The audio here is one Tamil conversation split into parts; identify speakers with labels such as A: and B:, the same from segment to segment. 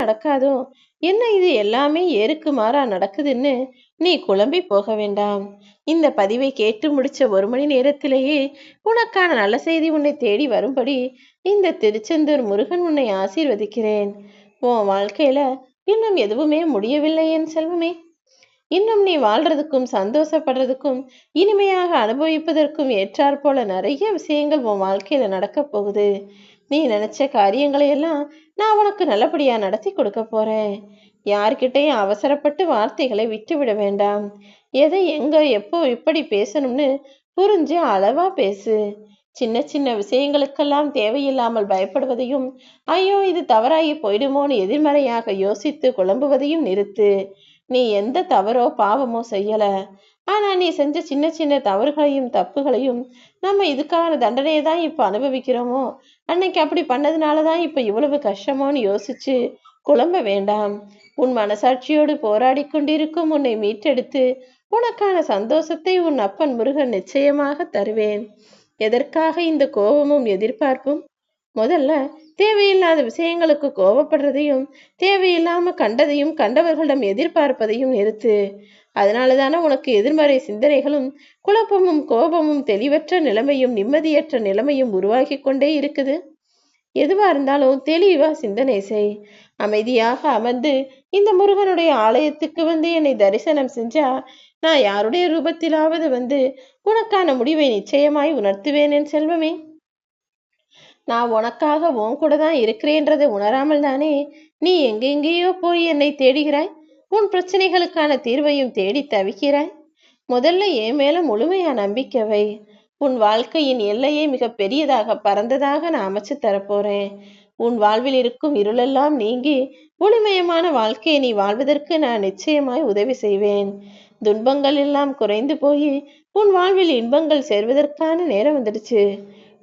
A: நடக்காதோ? என்ன இது? எல்லாமே ஏருக்கு மாறா நடக்குதுன்னு நீ குழம்பி போக வேண்டாம். இந்த பதிவை கேட்டு முடிச்ச ஒரு மணி நேரத்திலேயே உனக்கான நல்ல செய்தி உன்னை தேடி வரும்படி இந்த திருச்செந்தூர் முருகன் உன்னை ஆசீர்வதிக்கிறேன். உன் வாழ்க்கையில இன்னும் எதுவுமே முடியவில்லை என் செல்வமே. இன்னும் நீ வாழ்றதுக்கும் சந்தோஷப்படுறதுக்கும் இனிமையாக அனுபவிப்பதற்கும் ஏற்றாற்போல நிறைய விஷயங்கள் உன் வாழ்க்கையில நடக்க போகுது. நீ நினைச்ச காரியங்களை எல்லாம் நான் உனக்கு நல்லபடியா நடத்தி கொடுக்க போறேன். யார்கிட்டையும் அவசரப்பட்டு வார்த்தைகளை விட்டு விட வேண்டாம். எதை எங்க எப்போ எப்படி பேசணும்னு புரிஞ்சு அளவா பேசு. சின்ன சின்ன விஷயங்களுக்கெல்லாம் தேவையில்லாமல் பயப்படுவதையும் ஐயோ இது தவறாகி போயிடுமோன்னு எதிர்மறையாக யோசித்து குழம்புவதையும் நிறுத்து. நீ எந்த தவறோ பாவமோ செய்யல. ஆனா நீ செஞ்ச சின்ன சின்ன தவறுகளையும் தப்புகளையும் நம்ம இதுக்கான தண்டனையை தான் இப்ப அனுபவிக்கிறோமோ? அன்னைக்கு அப்படி பண்ணதுனாலதான் இப்ப இவ்வளவு கஷ்டமோன்னு யோசிச்சு குழம்ப வேண்டாம். உன் மனசாட்சியோடு போராடி கொண்டிருக்கும் உன்னை மீட்டெடுத்து உனக்கான சந்தோஷத்தை உன் அப்பன் முருகன் நிச்சயமாக தருவேன். எதற்காக இந்த கோபமும் எதிர்பார்ப்பும் முதல்ல தேவையில்லாத விஷயங்களுக்கு கோபப்படுறதையும் தேவையில்லாம கண்டதையும் கண்டவர்களிடம் எதிர்பார்ப்பதையும் நிறுத்து. அதனால தானே உனக்கு எதிர்மறை சிந்தனைகளும் குழப்பமும் கோபமும் தெளிவற்ற நிலைமையும் நிம்மதியற்ற நிலைமையும் உருவாகி கொண்டே இருக்குது. எதுவா இருந்தாலும் தெளிவா சிந்தனை செய். அமைதியாக அமர்ந்து இந்த முருகனுடைய ஆலயத்துக்கு வந்து என்னை தரிசனம் செஞ்சா நான் யாருடைய ரூபத்திலாவது வந்து உனக்கான முடிவை நிச்சயமாய் உணர்த்துவேன் என் செல்வமே. நான் உனக்காக உன் கூட தான் இருக்கிறேன்றதை உணராமல் தானே? நீ எங்கெங்கேயோ போய் என்னை தேடுகிறாய்? உன் பிரச்சனைகளுக்கான தீர்வையும் தேடி தவிக்கிறாய்? முதல்ல என் மேல முழுமையா நம்பிக்கவை உன் வாழ்க்கையின் எல்லையை மிக பெரியதாக பறந்ததாக நான் அமைச்சு தரப்போறேன். உன் வாழ்வில் இருக்கும் இருளெல்லாம் நீங்கி முழுமையமான வாழ்க்கையை நீ வாழ்வதற்கு நான் நிச்சயமாய் உதவி செய்வேன். துன்பங்கள் எல்லாம் குறைந்து போய் உன் வாழ்வில் இன்பங்கள் சேர்வதற்கான நேரம் வந்துடுச்சு.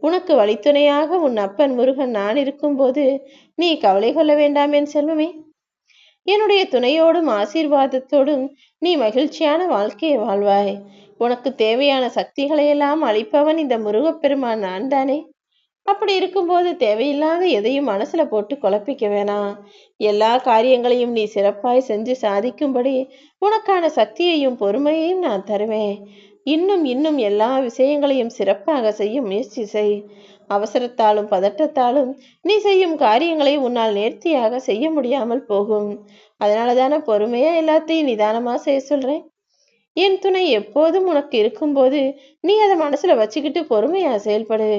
A: உனக்கு வழித்துணையாக உன் அப்பன் முருகன் நான் இருக்கும்போது நீ கவலை கொள்ள வேண்டாம் என் செல்வமே. என்னுடைய துணையோடும் ஆசீர்வாதத்தோடும் நீ மகிழ்ச்சியான வாழ்க்கையை வாழ்வாய். உனக்கு தேவையான சக்திகளையெல்லாம் அளிப்பவன் இந்த முருகப்பெருமான் நான் தானே. அப்படி இருக்கும்போது தேவையில்லாத எதையும் மனசுல போட்டு குழப்பிக்க வேணாம். எல்லா காரியங்களையும் நீ சிறப்பாய் செஞ்சு சாதிக்கும்படி உனக்கான சக்தியையும் பொறுமையையும் நான் தருவேன். இன்னும் இன்னும் எல்லா விஷயங்களையும் சிறப்பாக செய்ய முயற்சி செய். அவசரத்தாலும் பதட்டத்தாலும் நீ செய்யும் காரியங்களை உன்னால் நேர்த்தியாக செய்ய முடியாமல் போகும். அதனால தானே பொறுமையா எல்லாத்தையும் நிதானமாக செய்ய சொல்றேன்? என் துணை எப்போதும் உனக்கு இருக்கும்போது நீ அதை மனசுல வச்சுக்கிட்டு பொறுமையா செயல்படு.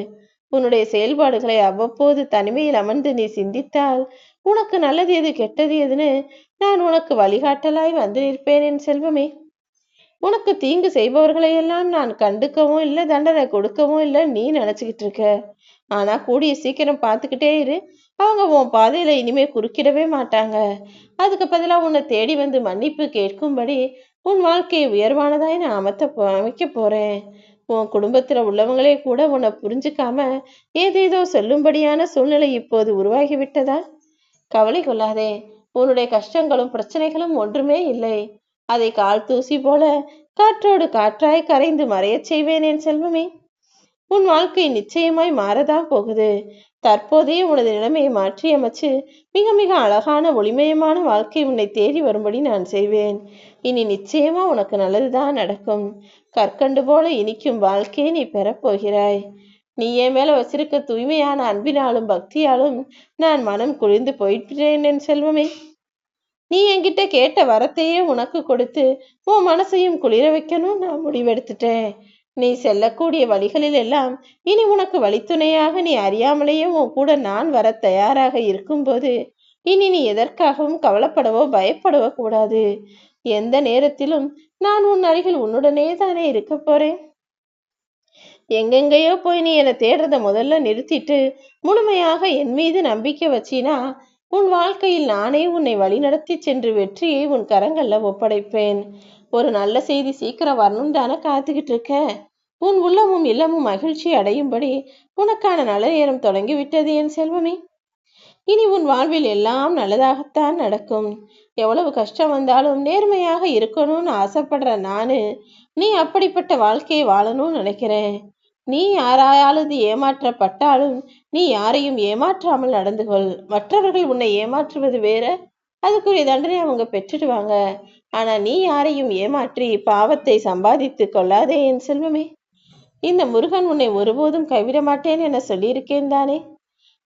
A: உன்னுடைய செயல்பாடுகளை அவ்வப்போது தனிமையில் அமர்ந்து நீ சிந்தித்தால் உனக்கு நல்லது எது கெட்டது எதுன்னு நான் உனக்கு வழிகாட்டலாய் வந்து நிற்பேன் என் செல்வமே. உனக்கு தீங்கு செய்பவர்களையெல்லாம் நான் கண்டுக்கவும் இல்லை தண்டனை கொடுக்கவும் இல்லை நீ நினச்சிக்கிட்டு இருக்க. ஆனா கூடிய சீக்கிரம் பார்த்துக்கிட்டே இரு. அவங்க உன் பாதையில இனிமே குறுக்கிடவே மாட்டாங்க. அதுக்கு பதிலாக உன்னை தேடி வந்து மன்னிப்பு கேட்கும்படி உன் வாழ்க்கையை உயர்வானதாய் நான் அமைத்த அமைக்க போறேன். உன் குடும்பத்துல உள்ளவங்களே கூட உன்னை புரிஞ்சுக்காம ஏதேதோ சொல்லும்படியான சூழ்நிலை இப்போது உருவாகிவிட்டதா? கவலை கொள்ளாதே. உன்னுடைய கஷ்டங்களும் பிரச்சனைகளும் ஒன்றுமே இல்லை. அதை கால் தூசி போல காற்றோடு காற்றாய் கரைந்து மறையச் செய்வேன் என் செல்வமே. உன் வாழ்க்கை நிச்சயமாய் மாறதான் போகுது. தற்போதைய உனது நிலைமையை மாற்றியமைச்சு மிக மிக அழகான ஒளிமயமான வாழ்க்கை உன்னை தேடி வரும்படி நான் செய்வேன். இனி நிச்சயமா உனக்கு நல்லதுதான் நடக்கும். கற்கண்டு போல இனிக்கும் வாழ்க்கையை நீ பெறப்போகிறாய் நீ என் மேல வச்சிருக்க தூய்மையான அன்பினாலும் பக்தியாலும் நான் மனம் குளிர்ந்து போயிட்டேன் என் செல்வமே. நீ என்கிட்ட கேட்ட வரத்தையே உனக்கு கொடுத்து உன் மனசையும் குளிர வைக்கணும் நான் முடிவெடுத்துட்டேன். நீ செல்லக்கூடிய வழிகளில் எல்லாம் இனி உனக்கு வழித்துணையாக நீ அறியாமலேயே உன் கூட நான் வர தயாராக இருக்கும்போது இனி நீ எதற்காகவும் கவலைப்படவோ பயப்படவோ கூடாது. எந்த நேரத்திலும் நான் உன் அருகில் உன்னுடனே தானே இருக்க போறேன்? எங்கெங்கேயோ போய் நீ என்னை தேடுறத முதல்ல நிறுத்திட்டு முழுமையாக என் மீது நம்பிக்கை வச்சினா உன் வாழ்க்கையில் நானே உன்னை வழிநடத்தி சென்று வெற்றியை உன் கரங்கள்ல ஒப்படைப்பேன். ஒரு நல்ல செய்தி சீக்கிரம் வரணும் தானே காத்துக்கிட்டு இருக்க? உன் உள்ளமும் இல்லமும் மகிழ்ச்சி அடையும்படி உனக்கான நல்ல நேரம் தொடங்கி விட்டது என் செல்வமே. இனி உன் வாழ்வில் எல்லாம் நல்லதாகத்தான் நடக்கும். எவ்வளவு கஷ்டம் வந்தாலும் நேர்மையாக இருக்கணும்னு ஆசைப்படுற நானு நீ அப்படிப்பட்ட வாழ்க்கையை வாழணும்னு நினைக்கிறேன். நீ யாராயாவது ஏமாற்றப்பட்டாலும் நீ யாரையும் ஏமாற்றாமல் நடந்து கொள் மற்றவர்கள் உன்னை ஏமாற்றுவது வேற. அதுக்குரிய தண்டனை அவங்க பெற்றுடுவாங்க. ஆனா நீ யாரையும் ஏமாற்றி பாவத்தை சம்பாதித்து கொள்ளாதே என் செல்வமே. இந்த முருகன் உன்னை ஒருபோதும் கைவிட மாட்டேன் என சொல்லியிருக்கேன் தானே.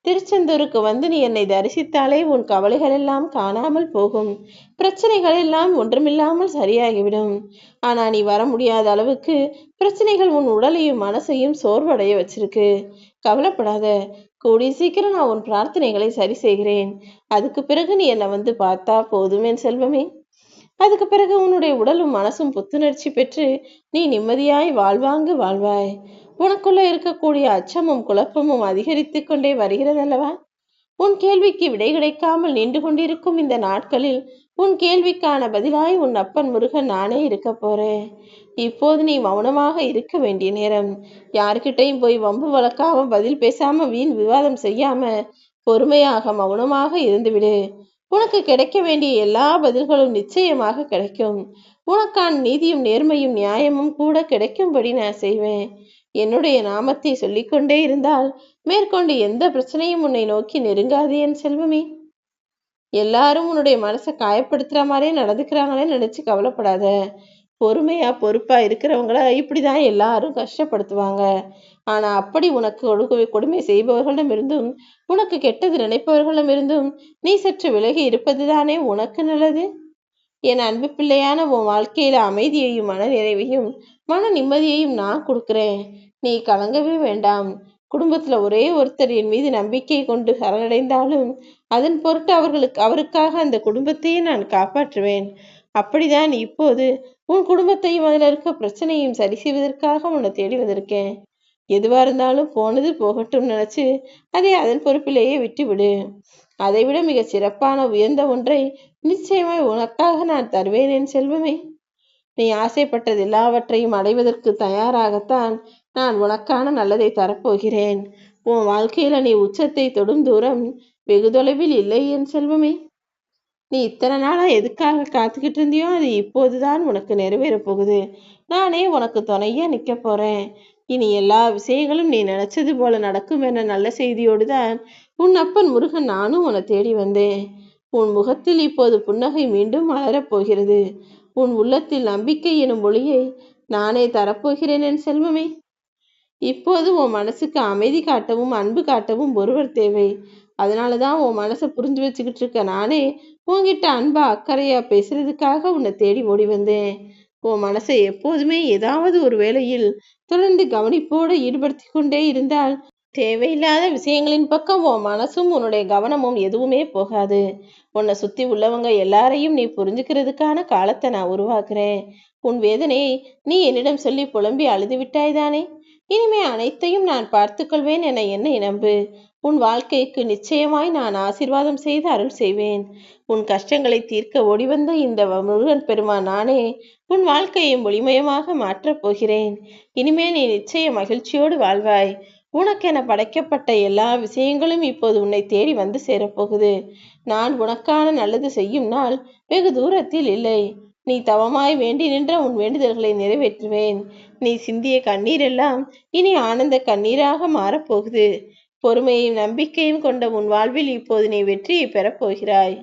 A: திருச்செந்தூருக்கு வந்து நீ என்னை தரிசித்தாலே உன் கவலைகள் எல்லாம் காணாமல் போகும். பிரச்சனைகள் எல்லாம் ஒன்றுமில்லாமல் சரியாகிவிடும். ஆனா நீ வர முடியாத அளவுக்கு பிரச்சனைகள் உன் உடலையும் மனசையும் சோர்வடைய வச்சிருக்கு. கவலைப்படாத. கூடி சீக்கிரம் நான் உன் பிரார்த்தனைகளை சரி செய்கிறேன். அதுக்கு பிறகு நீ என்னை வந்து பார்த்தா போதுமேன் செல்வமே. அதுக்கு பிறகு உன்னுடைய உடலும் மனசும் புத்துணர்ச்சி பெற்று நீ நிம்மதியாய் வாழ்வாங்கு வாழ்வாய். உனக்குள்ள இருக்கக்கூடிய அச்சமும் குழப்பமும் அதிகரித்து கொண்டே வருகிறதல்லவா? உன் கேள்விக்கு விடை கிடைக்காமல் நின்று கொண்டிருக்கும் இந்த நாட்களில் உன் கேள்விக்கான பதிலாய் உன் அப்பன் முருகன் நானே இருக்க போறேன். இப்போது நீ மௌனமாக இருக்க வேண்டிய நேரம். யார்கிட்டையும் போய் வம்பு வளர்க்காம பதில் பேசாம வீண் விவாதம் செய்யாம பொறுமையாக மௌனமாக இருந்துவிடு உனக்கு கிடைக்க வேண்டிய எல்லா பதில்களும் நிச்சயமாக கிடைக்கும். உனக்கான நீதியும் நேர்மையும் நியாயமும் கூட கிடைக்கும்படி நான் செய்வேன். என்னுடைய நாமத்தை சொல்லிக்கொண்டே இருந்தால் மேற்கொண்டு எந்த பிரச்சனையும் உன்னை நோக்கி நெருங்காது என் செல்வமே. எல்லாரும் உன்னுடைய மனசை காயப்படுத்துற மாதிரியே நடந்துக்கிறாங்களே நினைச்சு கவலைப்படாத. பொறுமையா பொறுப்பா இருக்கிறவங்கள இப்படிதான் எல்லாரும் கஷ்டப்படுத்துவாங்க. ஆனா அப்படி உனக்கு ஒடுக்குவை கொடுமை செய்பவர்களிடம் இருந்தும் உனக்கு கெட்டது நினைப்பவர்களிடம் இருந்தும் நீ சற்று விலகி இருப்பதுதானே உனக்கு நல்லது? என் அன்பு பிள்ளையான உன் வாழ்க்கையில அமைதியையும் மன நிறைவையும் மன நிம்மதியையும் நான் கொடுக்கிறேன். நீ கலங்கவே வேண்டாம். குடும்பத்துல ஒரே ஒருத்தர் என் மீது நம்பிக்கை கொண்டு சரணடைந்தாலும் அதன் பொருட்டு அவர்களுக்கு அவருக்காக அந்த குடும்பத்தையே நான் காப்பாற்றுவேன். அப்படிதான் இப்போது உன் குடும்பத்தையும் அதில் இருக்க பிரச்சனையும் சரி செய்வதற்காக உன்னை தேடி வந்திருக்கேன். எதுவா இருந்தாலும் போனது போகட்டும் நினைச்சு அதை அதன் பொறுப்பிலேயே விட்டுவிடு. அதைவிட மிக சிறப்பான உயர்ந்த ஒன்றை நிச்சயமாய் உனக்காக நான் தருவேன் என் செல்வமே. நீ ஆசைப்பட்டது எல்லாவற்றையும் அடைவதற்கு தயாராகத்தான் நான் உனக்கான நல்லதை தரப்போகிறேன். உன் வாழ்க்கையில நீ உச்சத்தை தொடும் தூரம் வெகு தொலைவில் இல்லை என் செல்வமே. நீ இத்தனை நாளாக எதுக்காக காத்துக்கிட்டு இருந்தியோ அது இப்போதுதான் உனக்கு நிறைவேறப் போகுது. நானே உனக்கு துணையா நிற்க போகிறேன் இனி எல்லா விஷயங்களும் நீ நினைச்சது போல நடக்கும் என நல்ல செய்தியோடு தான் உன் அப்பன் முருகன் நானும் உன்னை தேடி வந்தேன். உன் முகத்தில் இப்போது புன்னகை மீண்டும் மலரப் போகிறது. உன் உள்ளத்தில் நம்பிக்கை எனும் ஒளியை நானே தரப்போகிறேன் என் செல்வமே. இப்போது உன் மனசுக்கு அமைதி காட்டவும் அன்பு காட்டவும் ஒருவர் தேவை. அதனால தான் உன் மனசை புரிஞ்சு வச்சுக்கிட்டு இருக்க. நானே உன்கிட்ட அன்பா அக்கறையா பேசுறதுக்காக உன்னை தேடி ஓடி வந்தேன். உன் மனசை எப்போதுமே ஏதாவது ஒரு வேளையில் தொடர்ந்து கவனிப்போடு ஈடுபடுத்தி கொண்டே இருந்தால் தேவையில்லாத விஷயங்களின் பக்கம் உன் மனசும் உன்னுடைய கவனமும் எதுவுமே போகாது. உன்னை சுத்தி உள்ளவங்க எல்லாரையும் நீ புரிஞ்சுக்கிறதுக்கான காலத்தை நான் உருவாக்குறேன். உன் வேதனையை நீ என்னிடம் சொல்லி புலம்பி அழுது விட்டாய்தானே இனிமே அனைத்தையும் நான் பார்த்துக்கொள்வேன் என என்னை நம்பு உன் வாழ்க்கைக்கு நிச்சயமாய் நான் ஆசிர்வாதம் செய்து அருள் செய்வேன். உன் கஷ்டங்களை தீர்க்க ஓடிவந்த இந்த முருகன் பெருமான் நானே உன் வாழ்க்கையை ஒளிமயமாக மாற்றப் போகிறேன். இனிமே நீ நிச்சய மகிழ்ச்சியோடு வாழ்வாய். உனக்கென படைக்கப்பட்ட எல்லா விஷயங்களும் இப்போது உன்னை தேடி வந்து சேரப்போகுது நான் உனக்கான நல்லது செய்யும் நாள் வெகு தூரத்தில் இல்லை. நீ தவமாய் வேண்டி நின்ற உன் வேண்டுதல்களை நிறைவேற்றுவேன். நீ சிந்திய கண்ணீரெல்லாம் இனி ஆனந்த கண்ணீராக மாறப்போகுது. பொறுமையும் நம்பிக்கையும் கொண்ட உன் வாழ்வில் இப்போது நீ வெற்றியை பெறப்போகிறாய்.